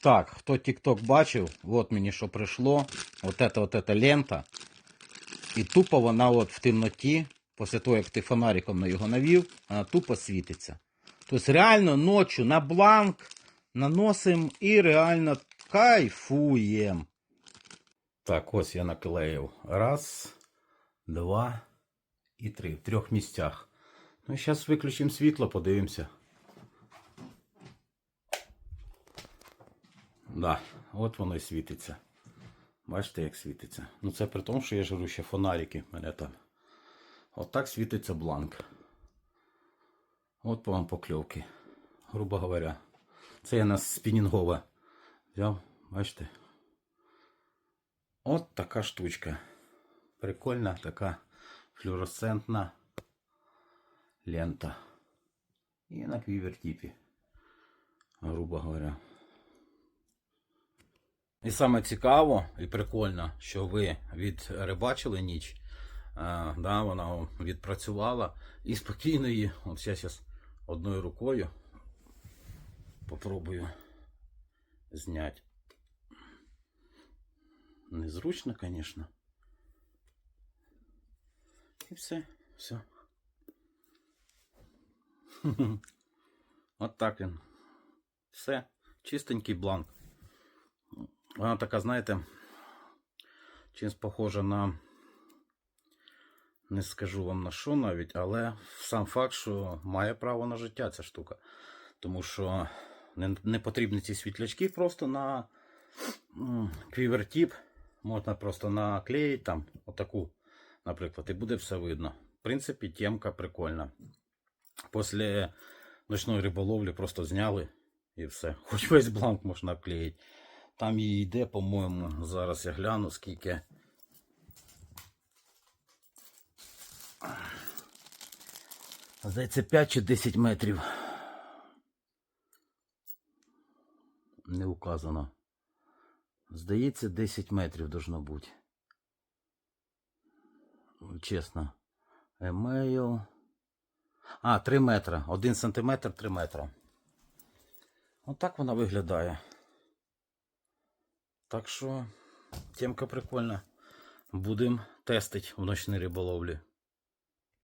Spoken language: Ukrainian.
Так, хто TikTok бачив, от мені що прийшло. От это, от эта лента. І тупо вона от в темноті, після того, як ти фонариком на його навів, вона тупо світиться. Тобто реально ночі на бланк наносимо і реально кайфуємо. Так, ось я наклеїв. Раз, два і три. В трьох місцях. Ну, зараз виключимо світло, подивимося. Да, от воно і світиться. Бачите, як світиться. Ну це при тому, що я ж ще фонарики в мене там. От так світиться бланк. От вам покльовки. Грубо говоря. Це я на спінінгове взяв, бачите. От така штучка. Прикольна така флюоресцентна лента. І на квівертіпі. Грубо говоря. І саме цікаво і прикольно, що ви відрибачили ніч. А, да, вона відпрацювала і спокійно її. От я зараз одною рукою попробую зняти. Незручно, звісно. І все, все. От так він. Все. Чистенький бланк. Вона така, знаєте, чимось похожа на. Не скажу вам на що навіть, але сам факт, що має право на життя ця штука. Тому що не, не потрібні ці світлячки просто на квівертіп. Можна просто наклеїти там отаку, наприклад, і буде все видно. В принципі, темка прикольна. Після ночної риболовлі просто зняли і все. Хоч весь бланк можна обклеїти. Там її йде, по-моєму, зараз я гляну, скільки. Здається, 5 чи 10 метрів. Не указано. Здається, 10 метрів должно бути. Чесно. Емейл. А, 3 метри. 1 сантиметр 3 метри. Отак вона виглядає. Так що, темка прикольна. Будемо тестити в ночній риболовлі.